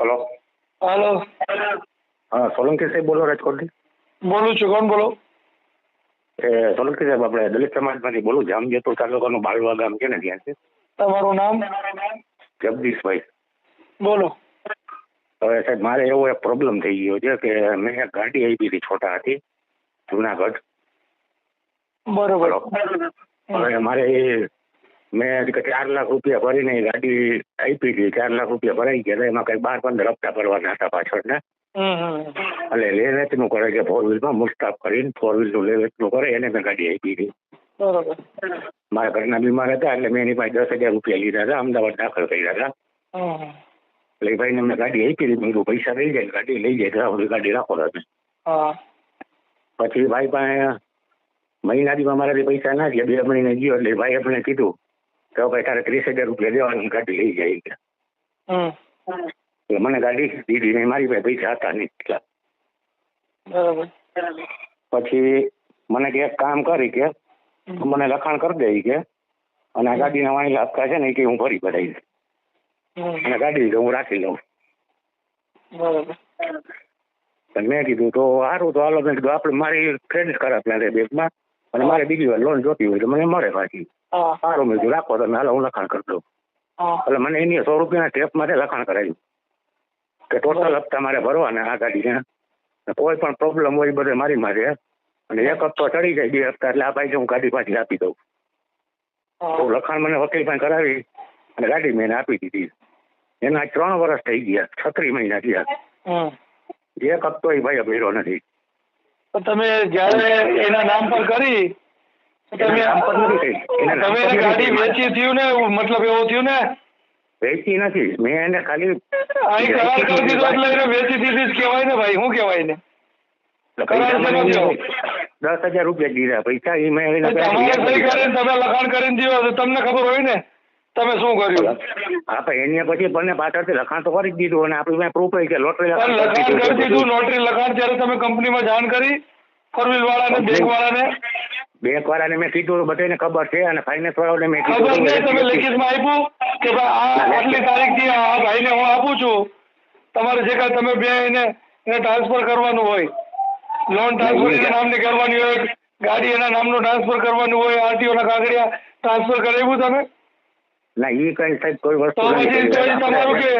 Hello hello હા સોલંકી સાહેબ બોલો રાજકોટથી બોલું છું. કોણ બોલો? એ સોલંકી સાહેબ આપણે દલિત સમાજમાંથી બોલું. જામજેતપુર તાલુકાનું બાલવા ગામ છે ને ત્યાં છે. તમારું નામ? જગદીશભાઈ. બોલો. હવે સાહેબ મારે એવો એક પ્રોબ્લેમ થઈ ગયો છે કે મેં એક ગાડી આવી હતી છોટા હતી જુનાગઢ. બરોબર. હવે મારે એ મેં ચાર લાખ રૂપિયા ભરીને એ ગાડી આપી હતી. ચાર લાખ રૂપિયા ભરાઈ ગયા. એમાં કઈ બાર પંદર હપ્તા ભરવાના હતા પાછળ ને હમ હમ. એટલે લેવેચનું કરે છે. ફોર વ્હીલમાં મુસ્તાફ કરીને ફોર વ્હીલનું લેવેચ વેચનું કરે. એને મેં ગાડી આપી હતી. મારા ઘરના બીમાર હતા એટલે મેં એની પાસે દસ હજાર રૂપિયા લીધા હતા. અમદાવાદ દાખલ કર્યા હતા. એટલે ભાઈ ને મેં ગાડી આપી હતી. મેં પૈસા લઈ જાય ગાડી લઈ જાય. ત્યાં સુધી ગાડી રાખો તમે પછી ભાઈ પાસે મહિના દીમાં મારાથી પૈસા ના ગયા બે મહિને ગયો એટલે ભાઈ આપણે કીધું કે ભાઈ તારે ત્રીસ હજાર રૂપિયા દેવાનું ગાડી લઈ જાય એટલે મને ગાડી દીધી નહીં મારી પાસે પૈસા હતા નહીં એટલા. બરોબર. પછી મને કે એક કામ કરી કે મને લખાણ કરી દે કે અને આ ગાડીના વાણી હપ્તા છે ને કે હું ભરી પડાવી હમ. અને ગાડી તો હું રાખી લઉં. બરોબર. મેં કીધું તો સારું તો હાલો મેં કીધું આપણે મારી ક્રેડિટ કાર્ડ આપણા છે બેંકમાં અને મારે બીજી વાર લોન જોતી હોય તો મને મળે પાછી. સારું મેં કીધું રાખો તમે હાલો હું લખાણ કરી દઉં. એટલે મને એની સો રૂપિયાના ટેપ માટે લખાણ કરાવ્યું કે ટોટલ હપ્તા મારે ભરવાના આ ગાડીને કોઈ પણ પ્રોબ્લેમ હોય બધે મારી મારે. અને એક હપ્તો ચડી જાય બે હપ્તા એટલે આ ભાઈ હું ગાડી પાછી આપી દઉં. તો લખાણ મને વકીલ પણ કરાવી અને ગાડી મેં આપી દીધી. એના ત્રણ વર્ષ થઈ ગયા છત્રીસ મહિના થયા. એક હપ્તો એ ભાઈ ભર્યો નથી. તમે જ્યારે એના નામ પર કરી તમે ગાડી વેચી થયું ને મતલબ એવું થયું ને? વેચી નથી. મેં એને ખાલી અહીં કરાર કરી દીધો એટલે એને વેચી દીધી જ કહેવાય ને ભાઈ. શું કહેવાય ને કરાર પૈસા શેનો મને થયો? દસ હજાર રૂપિયા દીધા. પૈસા એ મેં તમે લખાણ કરીને દીધો તો તમને ખબર હોય ને? તમે શું કર્યું? હા પણ એને પછી બંને પાછળથી લખાણ તો કરી જ દીધું અને આપણી પ્રૂફ કે લોટરી પણ લખાણ કરી દીધું. લોટરી લખાણ ત્યારે તમે કંપનીમાં જાણ કરી ફોર વ્હીલ વાળાને બેંક વાળાને બેંક વાળાને મેં કીધું બધાને ખબર છે અને ફાઇનાન્સ વાળાને મેં ખબર નહીં તમે લેખિતમાં આપ્યું કે ભાઈ આ આટલી તારીખથી આ ભાઈને હું આપું છું. તમારે જે કાંઈ તમે બે એને એને ટ્રાન્સફર કરવાનું હોય. લોન ટ્રાન્સફર એના નામની કરવાની હોય ગાડી એના નામનું ટ્રાન્સફર કરવાનું હોય આરટીઓ ના કાગળિયા ટ્રાન્સફર કરાવ્યું તમે? ના એ કઈ સાહેબ કોઈ વસ્તુ તો. તમારું કે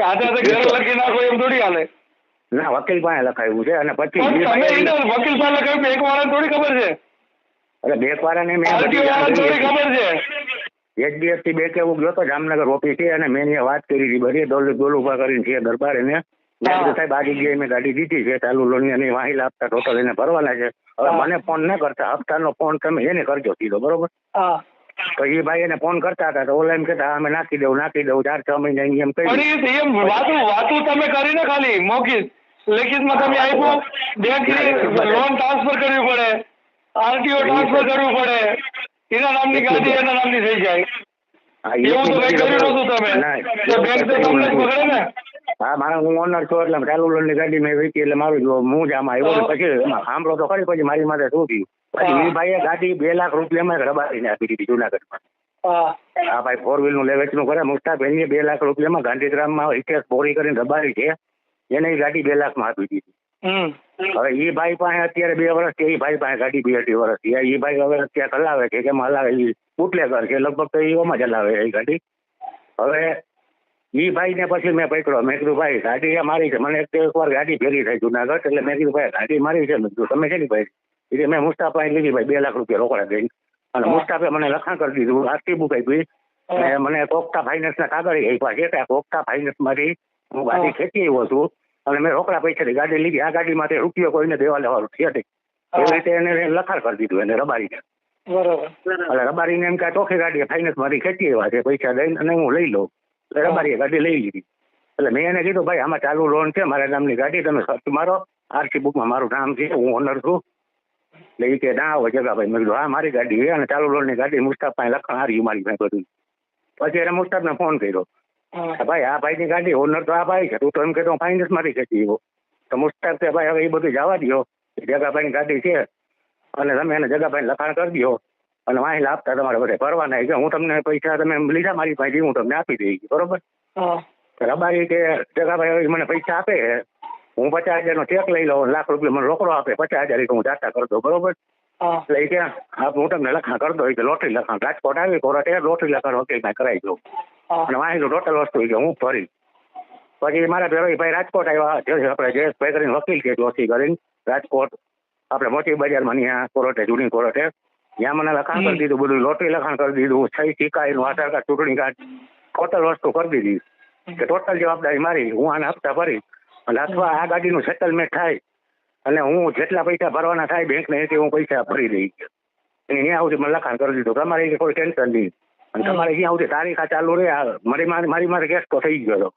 હાથે ઘરે લખી નાખો એમ થોડી હાલે. ના વકીલ પાસે લખાયું છે અને પછી વકીલ પાસે લખાયું એક વાળા થોડી ખબર છે. એટલે બેંક વાળાને મેં બધી ખબર છે? એચડીએફસી બેંકે હું ગયો તો જામનગર ઓફિસે અને મેં અહીંયા વાત કરી હતી. બધી દોલ ઊભા કરીને છે દરબાર એને. સાહેબ આ જગ્યાએ મેં ગાડી દીધી છે ચાલુ લોનની વાહિલા હપ્તા ટોટલ એને ભરવાના છે. હવે મને ફોન ન કરતા. હપ્તાનો ફોન તમે એને કરજો સીધો બરોબર? તો એ ભાઈ એને ફોન કરતા હતા. તો ઓલા એમ કેતા અમે નાખી દઉં નાખી દઉં ચાર છ મહિના એમ કહી એમ વાતું વાતું તમે કરીને ખાલી મૌખિક લેખિતમાં તમે આપ્યું બેંક લોન ટ્રાન્સફર કરવી પડે. આરટીઓ ટ્રાન્સફર કરવું પડે. એના નામની ગાડી એના નામની થઈ જાય. એવું તો કઈ કર્યું નતું તમે. તો બેંક તો તમને પકડે ને? હા મારા હું ઓનર છું એટલે ચાલુ લોનની ગાડી મેં વેચી એટલે મારું હું જ આમાં આવ્યો પછી સાંભળો તો ખરી પછી મારી માથે શું થયું? પછી. એ ભાઈએ ગાડી બે લાખ રૂપિયામાં રબારીને આપી દીધી જુનાગઢમાં. હા. ભાઈ ફોર વ્હીલનું લેવેચનું કરે મુસ્તાફ એની બે લાખ રૂપિયામાં ગાંધીગ્રામમાં ઇતિહાસ બોરી કરીને રબારી છે. એને ગાડી બે લાખમાં આપી દીધી. હવે એ ભાઈ પાસે અત્યારે બે વર્ષ એ ભાઈ પાસે ગાડી બે અઢી વર્ષ થયા. એ ભાઈ હવે અત્યારે હલાવે છે કે હલાવે? એ બુટલેગર છે લગભગ તો એમાં જ હલાવે એ ગાડી. હવે એ ભાઈને પછી મેં પકડ્યો. મેં કીધું ભાઈ ગાડી આ મારી છે. મને એક તો એકવાર ગાડી ભેગી થઈ જુનાગઢ એટલે મેં કીધું ભાઈ ગાડી મારી છે. મેં કીધું તમે છે ને ભાઈ? એટલે મેં મુસ્તાફ પાસે લીધી ભાઈ બે લાખ રૂપિયા રોકડા દઈ. અને હા. મુસ્તાફે મને લખાણ કરી દીધું આરતી બુક આપી. અને મને કોકતા ફાઇનાન્સ ના કાગળ આપ્યા છે કે આ કોકતા ફાઇનાન્સમાંથી હું ગાડી હા. ખેંચી આવ્યો છું. અને મેં રોકડા પૈસાની ગાડી લીધી. આ ગાડી માટે રૂપિયો કોઈને દેવા લેવાનું છે નહીં. એવી રીતે એને લખાણ કરી દીધું એને રબારીને. બરોબર. એટલે રબારીને એમ કે ચોખી ગાડી ફાઇનાન્સ મારી ખેંચી એવા છે પૈસા દઈને અને હું લઈ લઉં. એટલે. રબારીએ ગાડી લઈ લીધી. એટલે મેં એને કીધું ભાઈ આમાં ચાલુ લોન છે મારા નામની ગાડી તમે સર્ચ મારો. આરસી બુકમાં મારું નામ છે હું ઓનર છું. એટલે એ કે ના આવો જગા ભાઈ મેં કીધું હા મારી ગાડી છે અને ચાલુ લોનની ગાડી મુસ્તાફ પાસે લખાણ હારી મારી પાસે બધું. પછી એને મુસ્તાફને ફોન કર્યો. હા. આ ભાઈ ની ગાડી ઓનર તો આ ભાઈ છે. તું તો એમ કે ફાઇનાન્સમાંથી ખેંચી એવો તો મુસ્તાફ કે ભાઈ હવે એ બધું જવા દો જગાભાઈની ગાડી છે. અને તમે એને જગાભાઈ લખાણ કરી દો અને વાહિલા આપતા તમારે બધે. ભરવાના છે હું તમને પૈસા તમે લીધા મારી પાસે હું તમને આપી દઈ બરોબર? રબારી કે જગાભાઈ મને પૈસા આપે હું પચાસ હજાર નો ચેક લઈ લઉં લાખ રૂપિયા મને રોકડો આપે. પચાસ હજાર હું જાતા કરી દઉં. બરોબર? એટલે કે હા તમને લખાણ કરી દઉં. કે લોટરી લખાણ. રાજકોટ આવી કોર્ટે લોટરી લખાણ વકીલ કરાવી દઉં. અને વાંચી ટોટલ વસ્તુ કે હું ફરી પછી મારા ભાઈ રાજકોટ આવ્યા આપણે જયેશભાઈ કરીને વકીલ છે જોશી કરીને રાજકોટ આપણે મોટી બજારમાં ત્યાં કોર્ટે જૂની કોર્ટે ત્યાં મને લખાણ કરી દીધું બધું લોટરી લખાણ કરી દીધું સહી સિક્કાઈનું આધાર કાર્ડ ચૂંટણી કાર્ડ ટોટલ વસ્તુ કરી દીધી. કે ટોટલ જવાબદારી મારી હું આના હપ્તા ભરી અને અથવા આ ગાડીનું સેટલમેન્ટ થાય અને હું જેટલા પૈસા ભરવાના થાય બેંકને એ હું પૈસા ભરી દઈશ. અને ત્યાં સુધી મને લખાણ કરી દીધું. તમારે કોઈ ટેન્શન નહીં. અને તમારે અહીંયા સુધી તારીખ આ ચાલુ રહે મારી મારી મારી કેસ તો થઈ ગયો હતો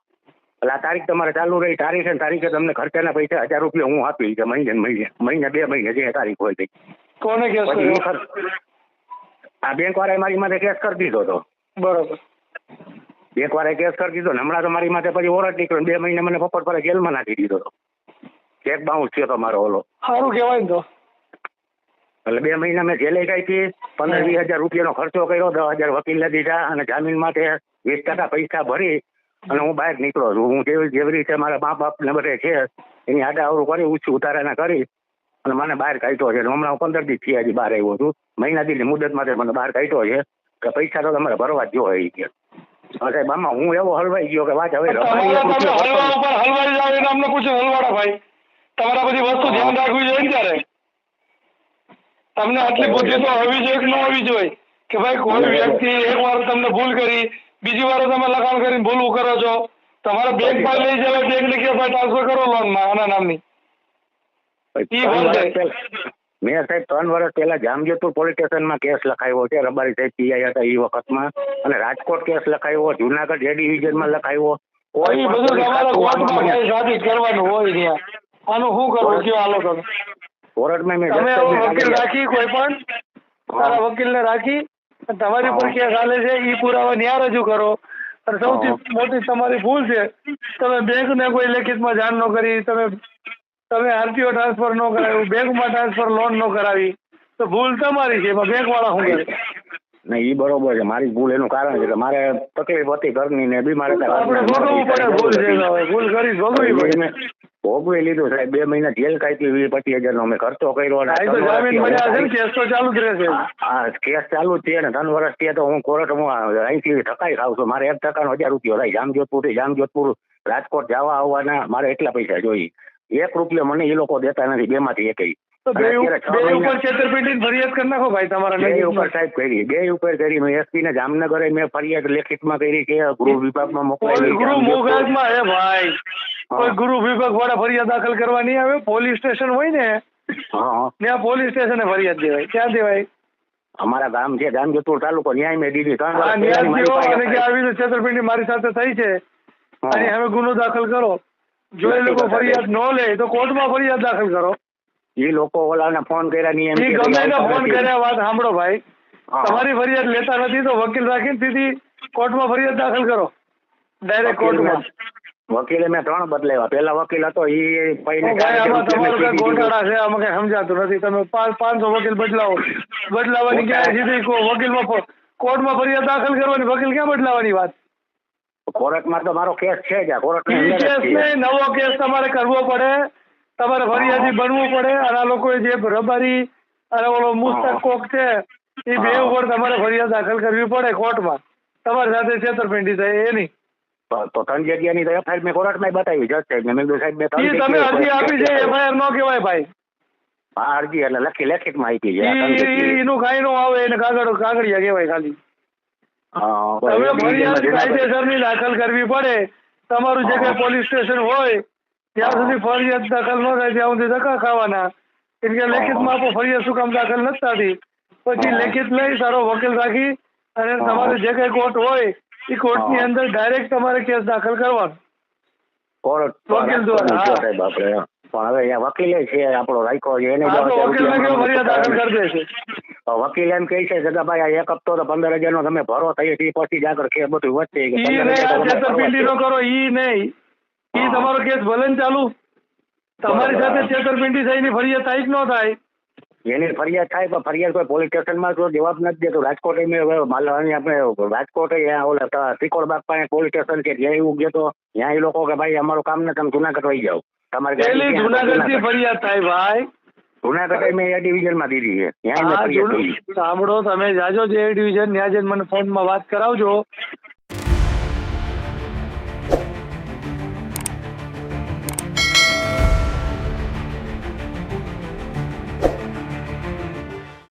એટલે આ તારીખ તમારે ચાલુ રહી તારીખે તારીખે તમને ખર્ચાના પૈસા હજાર રૂપિયા હું આપી કે મહિને મહિને મહિને બે મહિને જે તારીખ હોય તે. કોને કેસ આ બેંક વાળાએ મારી માથે કેસ કરી દીધો હતો બરોબર. બેંક વાળાએ કેસ કરી દીધો ને હમણાં તો મારી માથે પછી ઓરડ નીકળ્યો બે મહિને મને પપ્પર પર જેલમાં નાખી દીધો હતો ચેક બાઉન્સ થયો હતો મારો ઓલો. સારું કહેવાય તો. એટલે બે મહિના મેં જેલે કાઢી પંદર વીસ હજાર રૂપિયાનો ખર્ચો કર્યો દસ હજાર વકીલને દીધા અને જામીન માટે વીસ ટકા પૈસા ભરી અને હું બહાર નીકળ્યો છું. હું જેવી જેવી રીતે મારા મા બાપ ને બધે છે એની આડા અવરું કરી ઉછી ઉતારાના કરી અને મને બહાર કાઢ્યો છે. હમણાં હું પંદર દિવસ થયા હજી બહાર આવ્યો છું. મહિના દીની મુદત માટે મને બહાર કાઢ્યો છે. કે પૈસા તો તમારે ભરવા જ જોઈએ કે. સાહેબ આમાં હું એવો હલવાઈ ગયો કે વાત હવે હલવા ઉપર હલવાઈ જાવ એટલે અમને પૂછ્યું હલવાડા ભાઈ. તમારા બધી વસ્તુ ધ્યાન રાખવી જોઈએ ને ત્યારે. તમને આટલી બુદ્ધિ તો હોવી જોઈએ કે ન હોવી જોઈએ? કે ભાઈ કોઈ વ્યક્તિ એક વાર તમને ભૂલ કરી બીજી વાર તમે લખાણ કરીને ભૂલ કરો છો. તમારે બેંકમાં લઈ જવા બેંક ને કે ભાઈ ટ્રાન્સફર કરો લોનમાં આના નામની. મેં સાહેબ ત્રણ વર્ષ પહેલા જામજોધપુર પોલીસ સ્ટેશનમાં કેસ લખાયો છે રબારી સાહેબ પીઆઈ હતા એ વખતમાં. અને રાજકોટ કેસ લખાયો જુનાગઢ જે ડિવિઝનમાં લખાયો. કોઈ બધું તમારે કોર્ટમાં કરવાનું હોય ત્યાં? આનું શું કરવું? કયો હાલો તમે કોર્ટમાં મેં તમે વકીલ. રાખી કોઈ પણ. તારા વકીલને રાખી તમારી પણ કેસ હાલે છે એ પુરાવા ન્યા રજૂ કરો. અને સૌથી મોટી તમારી ભૂલ છે તમે બેંકને કોઈ લેખિતમાં જાણ ન કરી તમે તમે આરટીઓ ટ્રાન્સફર ન કરાવ્યું બેંકમાં ટ્રાન્સફર લોન ન કરાવી તો ભૂલ તમારી છે એમાં બેંક વાળા શું કરે? નહીં એ બરોબર છે મારી ભૂલ એનું કારણ છે કે મારે તકલીફ હતી ઘરની ને બી મારે ભૂલ છે ભૂલ કરી ભોગવી પડે. ભોગવી લીધું સાહેબ બે મહિના જેલ કાપી વીસ પચીસ હજાર નો અમે ખર્ચો કર્યો કેસ તો ચાલુ જ રહેશે આ કેસ ચાલુ જ છે ને ત્રણ વર્ષથી તો હું કોર્ટ અહીંથી ટકાઈ ખાવ છું. મારે એક ટકાનો હજાર રૂપિયો થાય જામજોધપુરથી જામજોધપુર રાજકોટ જવા આવવાના મારે એટલા પૈસા જોઈએ. એક રૂપિયો મને એ લોકો દેતા નથી બે માંથી એકય. તો બે ઉપર ફરિયાદ કરી નાખો ભાઈ તમારા બે ઉપર સાહેબ કરી બે ઉપર કરી. મેં એસપી ને જામનગરે મેં ફરિયાદ લેખિતમાં કરી કે ગૃહ વિભાગમાં મોકલાવી ગૃહ હે ભાઈ. કોઈ ગૃહ વિભાગ વાળા ફરિયાદ દાખલ કરવા નહીં આવે પોલીસ સ્ટેશન હોય ને. ત્યાં પોલીસ સ્ટેશને ફરિયાદ દેવાય. ક્યાં દેવાય? અમારા ગામ છે જામજોધપુર તાલુકો ન્યાય મેં દીધી. આવી તો છેતરપિંડી મારી સાથે થઈ છે. અને હવે ગુનો દાખલ કરો. જો એ લોકો ફરિયાદ ન લે તો કોર્ટમાં ફરિયાદ દાખલ કરો. એ લોકો ઓલાને ફોન કર્યા ની એમ ગમે ફોન કર્યા વાત સાંભળો ભાઈ. તમારી ફરિયાદ લેતા નથી તો વકીલ રાખીને સીધી કોર્ટમાં ફરિયાદ દાખલ કરો. ડાયરેક્ટ કોર્ટમાં. વકીલે મેં ત્રણ બદલાવ્યા. પેલા વકીલ હતો એ ગોટાળા છે આમાં કઈ સમજાતું નથી. તમે પાંચ પાંચસો વકીલ બદલાવો. બદલાવાની ક્યાં સીધી વકીલમાં કોર્ટમાં ફરિયાદ દાખલ કરવાની વકીલ ક્યાં બદલાવાની વાત? કોર્ટમાં તો મારો કેસ છે જ કોર્ટ કેસ નહીં નવો કેસ તમારે કરવો પડે. તમારે ફરિયાદી બનવું પડે અને આ લોકોએ જે રબારી અને ઓલો મુસ્તક કોક છે એ બે ઉપર તમારે ફરિયાદ દાખલ કરવી પડે કોર્ટમાં. તમારી સાથે છેતરપિંડી થાય એની તો ત્રણ જગ્યાની તો એફઆઈઆર મેં કોર્ટમાં બતાવી જજ સાહેબ મેં કીધું સાહેબ મેં તમે અરજી આપી છે એફઆઈઆર ન કહેવાય ભાઈ. હા અરજી એટલે લખી લેખિત માહિતી છે. એનું કાંઈ નો આવે એને કાગળ કાગળિયા કહેવાય ખાલી. હા, બરાબર. ફરિયાદ કાયદેસરની દાખલ કરવી પડે. તમારું જે કઈ પોલીસ સ્ટેશન હોય ત્યાં સુધી ફરિયાદ દાખલ ન થાય ત્યાં સુધી ધક્કા ખાવાના. કેમ કે લેખિતમાં આપો ફરિયાદ શું કામ દાખલ નથી થતી. પછી લેખિત લઈ સારો વકીલ રાખી અને તમારે જે કઈ કોર્ટ હોય એ કોર્ટની. અંદર ડાયરેક્ટ તમારે કેસ દાખલ કરવાનો. કોર્ટ વકીલ દ્વારા, આપણે પણ હવે અહીંયા વકીલે છે આપણો રાખ્યો છે એને દાખલ કરી દેશે વકીલ એમ કહે છે કે ભાઈ આ એક હપ્તો તો પંદર હજાર નો તમે ભરો થઈ પછી જ આગળ કે બધું વધશે. કે ઈ 15,000 નહીં આ તમારે છેતરપિંડી નો ભરવા કરો ઈ નહીં. ઈ હા. તમારો કેસ ભલે ને ચાલુ તમારી બરાબર. સાથે છેતરપિંડી થઈને ફરિયાદ થાય કે ન થાય એની ફરિયાદ થાય પણ ફરિયાદ કોઈ પોલીસ સ્ટેશનમાં તો જવાબ નથી દેતો રાજકોટ મેં હવે માલવાની આપણે રાજકોટ અહીંયા ઓલા ત્રિકોણ બાગ પાસે પોલીસ સ્ટેશન કે ત્યાં એવું ગયો તો ત્યાં એ લોકો કે ભાઈ અમારું કામ ને તમે જુનાગઢ વહી જાઓ તમારી ગાડી પેલી ત્યાં જુનાગઢથી જુનાગઢ. ફરિયાદ થાય ભાઈ જુનાગઢ મેં એ ડિવિઝનમાં દીધી છે ત્યાં મેં હા ફરિયાદ જુનું કરી. સાંભળો તમે જાજો જે ડિવિઝન ત્યાં જઈને મને ફોનમાં વાત કરાવજો